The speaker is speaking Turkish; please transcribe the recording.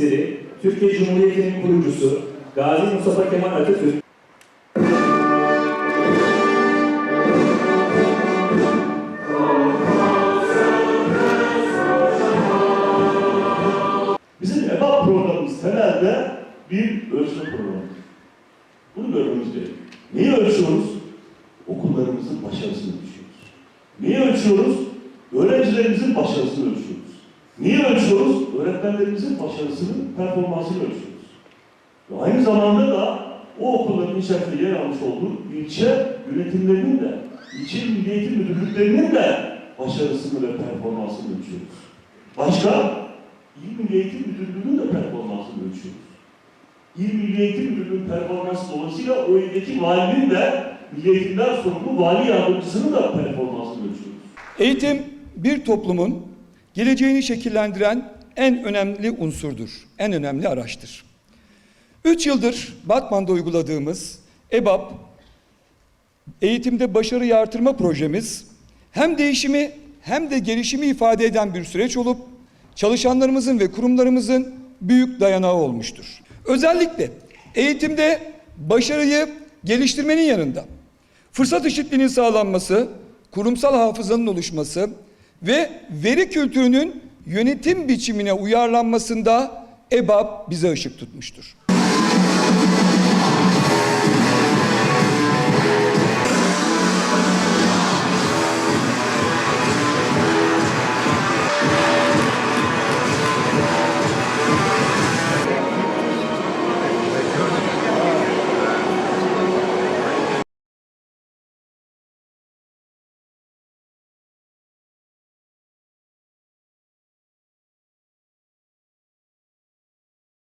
sizleri Türkiye Cumhuriyeti'nin kurucusu Gazi Mustafa Kemal Atatürk Bizim EBA programımız temelde bir ölçme programı. Bunu görmemiz gerekiyor. Neyi ölçüyoruz? Okullarımızın başarısını ölçüyoruz. Neyi ölçüyoruz? Öğrencilerimizin başarısını ölçüyoruz. Neyi ölçüyoruz? Öğretmenlerimizin başarısını, performansını ölçüyoruz. Ve aynı zamanda da o okulların içerisinde yer almış olduğu ilçe yönetimlerinin de, ilçe milli eğitim müdürlüklerinin de başarısını ve performansını ölçüyoruz. Başka? İl Milli Eğitim Müdürlüğü'nün de performansını ölçüyoruz. İl Milli Eğitim Müdürlüğü'nün performansı dolayısıyla o ildeki valinin de Milli Eğitimden sorumlu vali yardımcısının da performansını ölçüyoruz. Eğitim bir toplumun geleceğini şekillendiren en önemli unsurdur, en önemli araçtır. Üç yıldır Batman'da uyguladığımız EBAP, eğitimde başarıyı artırma projemiz hem değişimi hem de gelişimi ifade eden bir süreç olup çalışanlarımızın ve kurumlarımızın büyük dayanağı olmuştur. Özellikle eğitimde başarıyı geliştirmenin yanında fırsat eşitliğinin sağlanması, kurumsal hafızanın oluşması ve veri kültürünün yönetim biçimine uyarlanmasında EBAP bize ışık tutmuştur.